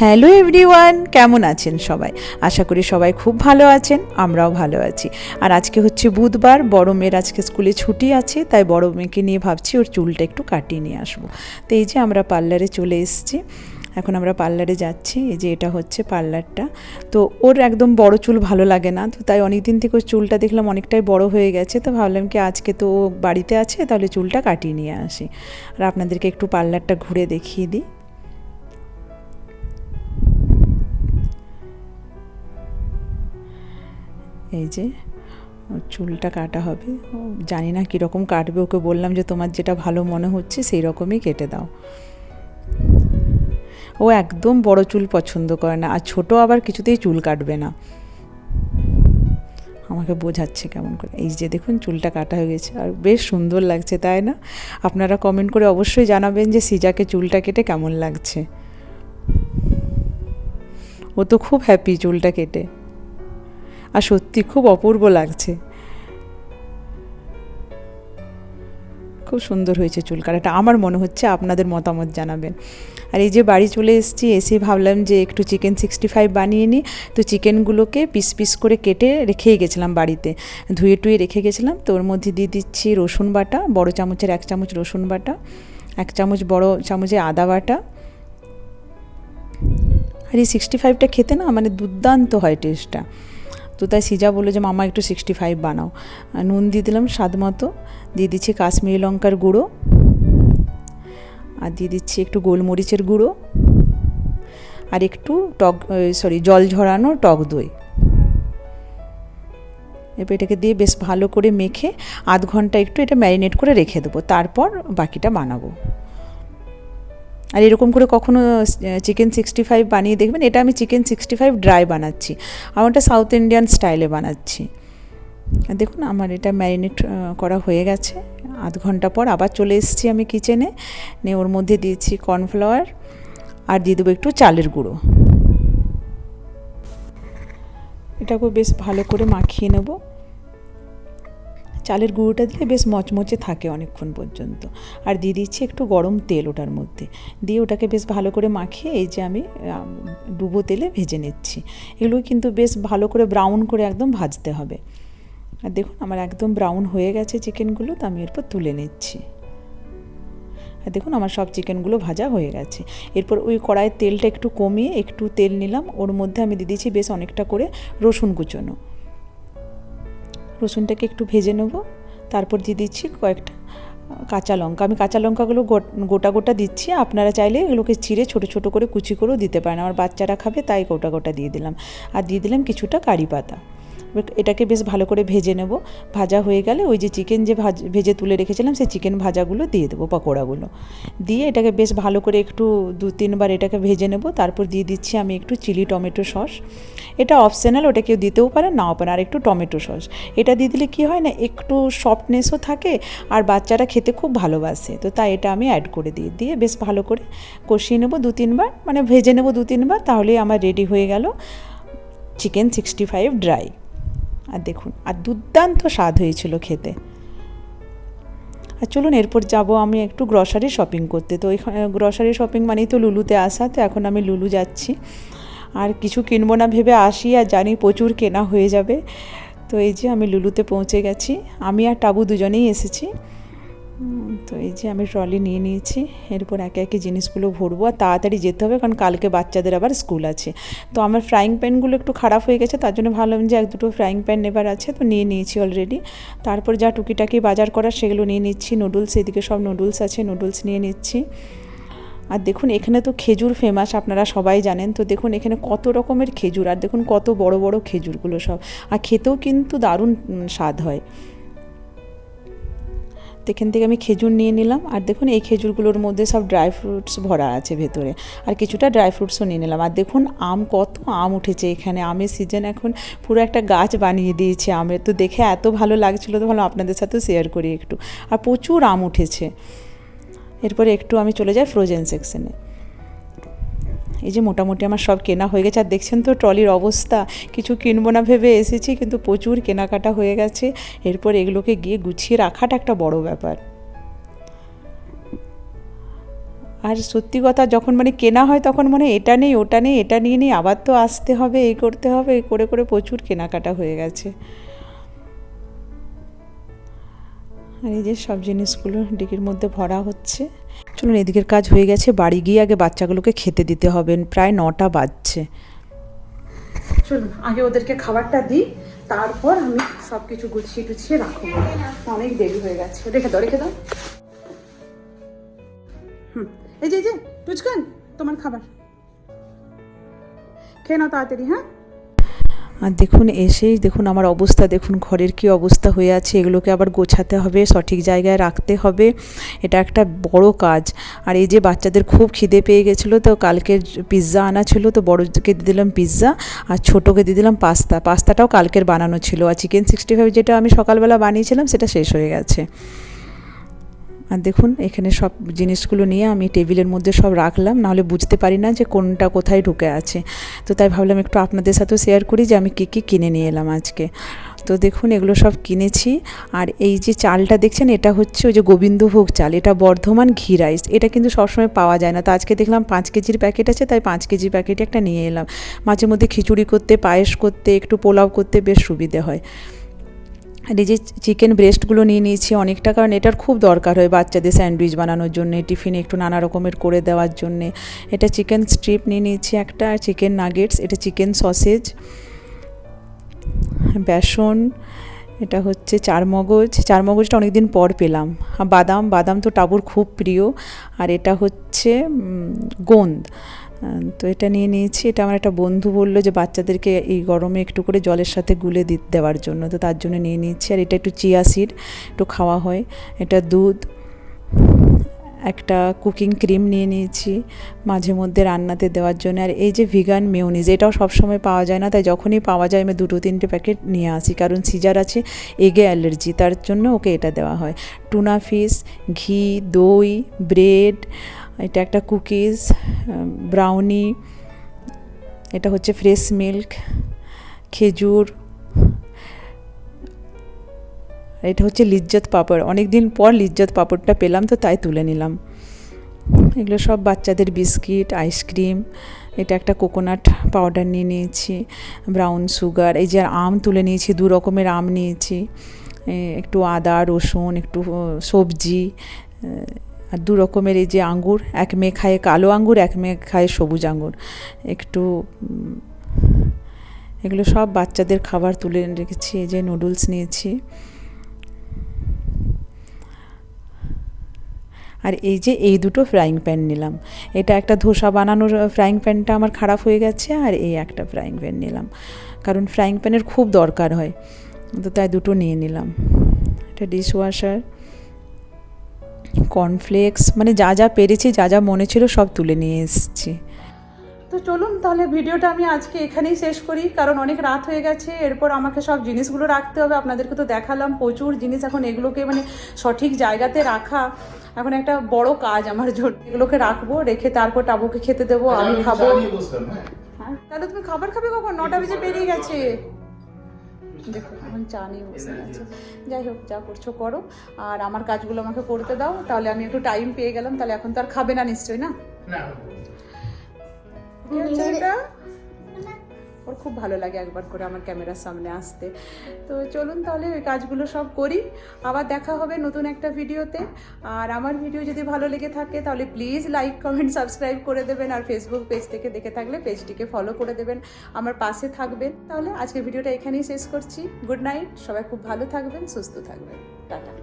Hello everyone, কেমন আছেন সবাই? আশা করি সবাই খুব ভালো আছেন, আমরাও ভালো আছি। আর আজকে হচ্ছে বুধবার, বড় মেয়ের আজকে স্কুলে ছুটি আছে, তাই বড় মেয়েকে নিয়ে ভাবছি ওর চুলটা একটু কাটিয়ে নিয়ে আসব। তো এই যে আমরা পার্লারে চলে এসেছি, এখন আমরা পার্লারে যাচ্ছি, এই যে এটা হচ্ছে পার্লারটা। তো ওর একদম বড় চুল ভালো লাগে না, তো তাই অনেক দিন থেকে ওর চুলটা দেখলাম অনেকটাই বড় হয়ে গেছে, তো ভাবলাম কি আজকে তো বাড়িতে আছে, তাহলে চুলটা কাটিয়ে নিয়ে আসি। আর আপনাদেরকে একটু পার্লারটা ঘুরে দেখিয়ে দিই। এই যে চুলটা কাটা হবে। জানি না কীরকম কাটবে, ওকে বললাম যে তোমার যেটা ভালো মনে হচ্ছে সেই রকমই কেটে দাও। ও একদম বড় চুল পছন্দ করে না, আর ছোট আবার কিছুতেই চুল কাটবে না। আমাকে বোঝাচ্ছে কেমন করে। এই যে দেখুন, চুলটা কাটা হয়ে গেছে, আর বেশ সুন্দর লাগছে, তাই না? আপনারা কমেন্ট করে অবশ্যই জানাবেন যে সিজাকে চুলটা কেটে কেমন লাগছে। ও তো খুব হ্যাপি চুলটা কেটে। আর সত্যি খুব অপূর্ব লাগছে। খুব সুন্দর হয়েছে চুল কাটাটা আমার মনে হচ্ছে আপনাদের মতামত জানাবেন। আর এই যে বাড়ি চলে এসেছি, এসে ভাবলাম যে একটু চিকেন সিক্সটি ফাইভ বানিয়ে নিই। তো চিকেনগুলোকে পিস পিস করে কেটে রেখেই গেছিলাম বাড়িতে। ধুয়ে টুয়ে রেখে গেছিলাম। তো ওর মধ্যে দিয়ে দিচ্ছি রসুন বাটা, বড় চামচের এক চামচ রসুন বাটা, এক চামচ বড় চামচে আদা বাটা। আর এই সিক্সটি ফাইভটা খেতে না মানে দুর্দান্ত হয় টেস্টটা তো তাই সিজা বলল যে, মামা, একটু সিক্সটি ফাইভ বানাও নুন দিয়ে দিলাম স্বাদ মতো। দিয়ে দিচ্ছি কাশ্মীরি লঙ্কার গুঁড়ো। আর দিয়ে দিচ্ছি একটু গোলমরিচের গুঁড়ো। আর একটু টক সরি জল ঝরানো টক দই। এবার এটাকে দিয়ে বেশ ভালো করে মেখে আধ ঘণ্টা একটু এটা ম্যারিনেট করে রেখে দেবো। তারপর বাকিটা বানাবো। আর এরকম করে কখনো চিকেন সিক্সটি ফাইভ বানিয়ে দেখবেন, এটা আমি চিকেন সিক্সটি ফাইভ ড্রাই বানাচ্ছি। আর ওটা সাউথ ইন্ডিয়ান স্টাইলে বানাচ্ছি। দেখুন, আমার এটা ম্যারিনেট করা হয়ে গেছে। আধ ঘণ্টা পর আবার চলে এসেছি আমি কিচেনে নিয়ে ওর মধ্যে দিয়েছি কর্নফ্লাওয়ার আর দিয়ে দেবো একটু চালের গুঁড়ো। এটাকে বেশ ভালো করে মাখিয়ে নেব। চালের গুঁড়োটা দিলে বেশ মচমচে থাকে অনেকক্ষণ পর্যন্ত। আর দিয়ে দিচ্ছি একটু গরম তেল ওটার মধ্যে। দিয়ে ওটাকে বেশ ভালো করে মাখিয়ে এই যে আমি ডুবো তেলে ভেজে নিচ্ছি। এগুলো কিন্তু বেশ ভালো করে ব্রাউন করে একদম ভাজতে হবে। আর দেখুন আমার একদম ব্রাউন হয়ে গেছে চিকেনগুলো, তো আমি এরপর তুলে নিচ্ছি। আর দেখুন আমার সব চিকেনগুলো ভাজা হয়ে গেছে। এরপর ওই কড়াইয়ের তেলটা একটু কমিয়ে একটু তেল নিলাম। ওর মধ্যে আমি দিয়ে দিয়েছি বেশ অনেকটা করে রসুন কুচোনো। রসুনটাকে একটু ভেজে নেব। তারপর দিয়ে দিচ্ছি কয়েকটা কাঁচা লঙ্কা। আমি কাঁচা লঙ্কাগুলো গোটা গোটা দিচ্ছি। আপনারা চাইলে এগুলোকে চিড়ে ছোটো ছোটো করে কুচি করেও দিতে পারেন। আমার বাচ্চারা খাবে, তাই গোটা গোটা দিয়ে দিলাম। আর দিয়ে দিলাম কিছুটা কারি পাতা। এটাকে বেশ ভালো করে ভেজে নেব। ভাজা হয়ে গেলে ওই যে চিকেন যে ভাজ, ভেজে তুলে রেখেছিলাম, সেই চিকেন ভাজাগুলো দিয়ে দেবো পকোড়াগুলো। দিয়ে এটাকে বেশ ভালো করে একটু দু তিনবার এটাকে ভেজে নেব। তারপর দিয়ে দিচ্ছি আমি একটু চিলি টমেটো সস। এটা অপশনাল ওটা কেউ দিতেও পারে, নাও পারে। আর একটু টমেটো সস। এটা দিয়ে দিলে কী হয় না, একটু সফটনেসও থাকে আর বাচ্চারা খেতে খুব ভালোবাসে। তো তাই এটা আমি অ্যাড করে দিই। দিয়ে বেশ ভালো করে কষিয়ে নেব দু তিনবার। মানে ভেজে নেব দু তিনবার, তাহলেই আমার রেডি হয়ে গেল চিকেন সিক্সটি ফাইভ ড্রাই আর দেখুন, আর দুর্দান্ত স্বাদ হয়েছিল খেতে। আর চলুন, এরপর যাব আমি একটু গ্রসারি শপিং করতে। তো ওইখানে গ্রসারি শপিং মানেই তো লুলুতে আসা, তো এখন আমি লুলু যাচ্ছি। আর কিছু কিনবো না ভেবে আসি, আর জানি প্রচুর কেনা হয়ে যাবে। তো এই যে আমি লুলুতে পৌঁছে গেছি। আমি আর টাবু দুজনেই এসেছি। তো এই যে আমি ট্রলি নিয়ে নিয়েছি, এরপর একে একে জিনিসগুলো ভরবো আর তাড়াতাড়ি যেতে হবে কারণ কালকে বাচ্চাদের আবার স্কুল আছে। তো আমার ফ্রাইং প্যানগুলো একটু খারাপ হয়ে গেছে, তার জন্য ভাবলাম যে এক দুটো ফ্রাইং প্যান নেবার আছে, তো নিয়ে নিয়েছি অলরেডি তারপর যা টুকিটাকি বাজার করার সেগুলো নিয়ে নিচ্ছি নুডলস এদিকে সব নুডলস আছে নুডলস নিয়ে নিচ্ছি। আর দেখুন, এখানে তো খেজুর ফেমাস আপনারা সবাই জানেন, তো দেখুন এখানে কত রকমের খেজুর, আর দেখুন কত বড় বড় খেজুরগুলো সব। আর খেতেও কিন্তু দারুণ স্বাদ হয়। তো এখান থেকে আমি খেজুর নিয়ে নিলাম। আর দেখুন, এই খেজুরগুলোর মধ্যে সব ড্রাই ফ্রুটস ভরা আছে ভেতরে। আর কিছুটা ড্রাই ফ্রুটসও নিয়ে নিলাম। আর দেখুন, আম, কত আম উঠেছে এখানে। আমের সিজন এখন পুরো একটা গাছ বানিয়ে দিয়েছে আমের। তো দেখে এত ভালো লাগছিল তো ভালো আপনাদের সাথেও শেয়ার করি একটু। আর প্রচুর আম উঠেছে। এরপরে একটু আমি চলে যাই ফ্রোজেন সেকশনে এই যে মোটামুটি আমার সব কেনা হয়ে গেছে। আর দেখছেন তো ট্রলির অবস্থা, কিছু কিনবো না ভেবে এসেছি, কিন্তু প্রচুর কেনাকাটা হয়ে গেছে। এরপর এগুলোকে গিয়ে গুছিয়ে রাখাটা একটা বড় ব্যাপার। আর সত্যি কথা, যখন মানে কেনা হয় তখন মানে এটা নেই, ওটা নেই, এটা নিয়ে নিই আবার তো আসতে হবে এই করতে হবে এই করে করে প্রচুর কেনাকাটা হয়ে গেছে। আর এই যে সব জিনিসগুলো ডিকির মধ্যে ভরা হচ্ছে। চলুন এদিকের কাজ হয়ে গেছে। বাড়ি গিয়ে আগে বাচ্চাগুলোকে খেতে দিতে হবে। প্রায় নটা বাজছে। চলুন, আগে ওদেরকে খাবারটা দিই। তারপর আমি সব কিছু গুছিয়ে টুছিয়ে রাখব। অনেক দেরি হয়ে গেছে। রেখে দাও রেখে দাও। হুম, এই যে এই যে, টুচকান, তোমার খাবার। খেয়ে নাও তাড়াতাড়ি হ্যাঁ? আর দেখুন এসেই দেখুন আমার অবস্থা, দেখুন ঘরের কি অবস্থা হয়ে আছে, এগুলোকে আবার গোছাতে হবে, সঠিক জায়গায় রাখতে হবে। এটা একটা বড় কাজ। আর এই যে বাচ্চাদের খুব খিদে পেয়ে গেছিল, তো কালকের পিৎজা আনা ছিল, তো বড়কে দিয়ে দিলাম পিৎজা আর ছোটোকে দিয়ে দিলাম পাস্তা। পাস্তাটাও কালকের বানানো ছিল। আর চিকেন সিক্সটি ফাইভ যেটা আমি সকালবেলা বানিয়েছিলাম, সেটা শেষ হয়ে গেছে। আর দেখুন, এখানে সব জিনিসগুলো নিয়ে আমি টেবিলের মধ্যে সব রাখলাম, নাহলে বুঝতে পারি না যে কোনটা কোথায় ঢুকে আছে। তো তাই ভাবলাম একটু আপনাদের সাথেও শেয়ার করি যে আমি কী কী কিনে নিয়ে এলাম আজকে। তো দেখুন, এগুলো সব কিনেছি। আর এই যে চালটা দেখছেন, এটা হচ্ছে ওই যে গোবিন্দভোগ চাল, এটা বর্ধমান ঘি রাইস এটা কিন্তু সবসময় পাওয়া যায় না। তো আজকে দেখলাম পাঁচ কেজির প্যাকেট আছে, তাই পাঁচ কেজি প্যাকেট একটা নিয়ে এলাম। মাঝে মধ্যে খিচুড়ি করতে, পায়েস করতে, একটু পোলাও করতে বেশ সুবিধে হয়। আর যে চিকেন ব্রেস্টগুলো নিয়ে নিয়েছি অনেকটা, কারণ এটার খুব দরকার হয় বাচ্চাদের স্যান্ডউইচ বানানোর জন্যে, টিফিনে একটু নানা রকমের করে দেওয়ার জন্যে। এটা চিকেন স্ট্রিপ নিয়ে নিয়েছি একটা, আর চিকেন নাগেটস এটা চিকেন সসেজ বেসন, এটা হচ্ছে চারমগজ। চারমগজটা অনেক দিন পর পেলাম। বাদাম বাদাম তো টাবুর খুব প্রিয়। আর এটা হচ্ছে গোন্দ। তো এটা নিয়ে নিয়েছি। এটা আমার একটা বন্ধু বলল যে বাচ্চাদেরকে এই গরমে একটু করে জলের সাথে গুলে দি, দেওয়ার জন্য। তো তার জন্য নিয়ে নিয়েছি। আর এটা একটু চিয়া সিড, একটু খাওয়া হয়। এটা দুধ, একটা কুকিং ক্রিম নিয়ে নিয়েছি মাঝে মধ্যে রান্নাতে দেওয়ার জন্য। আর এই যে ভিগান মেউনিজ এটাও সবসময় পাওয়া যায় না। তাই যখনই পাওয়া যায় আমি দুটো তিনটে প্যাকেট নিয়ে আসি। কারণ সিজার আছে, এগে অ্যালার্জি, তার জন্য ওকে এটা দেওয়া হয়। টুনা ফিশ, ঘি, দই, ব্রেড এটা একটা কুকিজ ব্রাউনি এটা হচ্ছে ফ্রেশ মিল্ক খেজুর, এটা হচ্ছে লিজ্জত পাপড়। অনেক দিন পর লিজ্জত পাপড়টা পেলাম, তো তাই তুলে নিলাম। এগুলো সব বাচ্চাদের বিস্কিট, আইসক্রিম, এটা একটা কোকোনাট পাউডার নিয়ে নিয়েছি, ব্রাউন সুগার, এই যে আম তুলে নিয়েছি, দু রকমের আম নিয়েছি একটু আদা, রসুন, একটু সবজি আর দু রকমের এই যে আঙ্গুর, এক মেয়ে খায় কালো আঙ্গুর, এক মেয়ে খায় সবুজ আঙ্গুর। একটু এগুলো সব বাচ্চাদের খাবার তুলে রেখেছি, এই যে নুডলস নিয়েছি। আর এই যে এই দুটো ফ্রাইং প্যান নিলাম। এটা একটা ধোসা বানানোর ফ্রাইং প্যানটা আমার খারাপ হয়ে গেছে, আর এই একটা ফ্রাইং প্যান নিলাম। কারণ ফ্রাইং প্যানের খুব দরকার হয়। তো তাই দুটো নিয়ে নিলাম। এটা ডিশওয়াশার কর্নফ্লেক্স মানে যা যা পেরেছি যা যা মনে ছিল সব তুলে নিয়ে এসেছি। তো চলুন তাহলে ভিডিওটা আমি আজকে এখানেই শেষ করি কারণ অনেক রাত হয়ে গেছে এরপর আমাকে সব জিনিসগুলো রাখতে হবে আপনাদেরকে তো দেখালাম প্রচুর জিনিস এখন এগুলোকে মানে সঠিক জায়গাতে রাখা এখন একটা বড় কাজ আমার জন্য এগুলোকে রাখব রেখে তারপর টাবুকে খেতে দেবো আমি খাব। হ্যাঁ। তাহলে তুমি খাবার খাবে কখন? নটা বেজে পেরিয়ে গেছে। দেখো এখন চা নিয়ে বসে গেছে যাই হোক যা করছ করো। আর আমার কাজগুলো আমাকে করতে দাও তাহলে আমি একটু টাইম পেয়ে গেলাম তাহলে এখন তো আর খাবে না নিশ্চয়ই না? ওর খুব ভালো লাগে একবার করে আমার ক্যামেরার সামনে আসতে। তো চলুন তাহলে ওই কাজগুলো সব করি। আবার দেখা হবে নতুন একটা ভিডিওতে। আর আমার ভিডিও যদি ভালো লেগে থাকে তাহলে প্লিজ লাইক, কমেন্ট, সাবস্ক্রাইব করে দেবেন। আর ফেসবুক পেজ থেকে দেখে থাকলে পেজটিকে ফলো করে দেবেন। আমার পাশে থাকবেন। তাহলে আজকের ভিডিওটা এখানেই শেষ করছি। গুড নাইট সবাই খুব ভালো থাকবেন, সুস্থ থাকবেন। টাটা।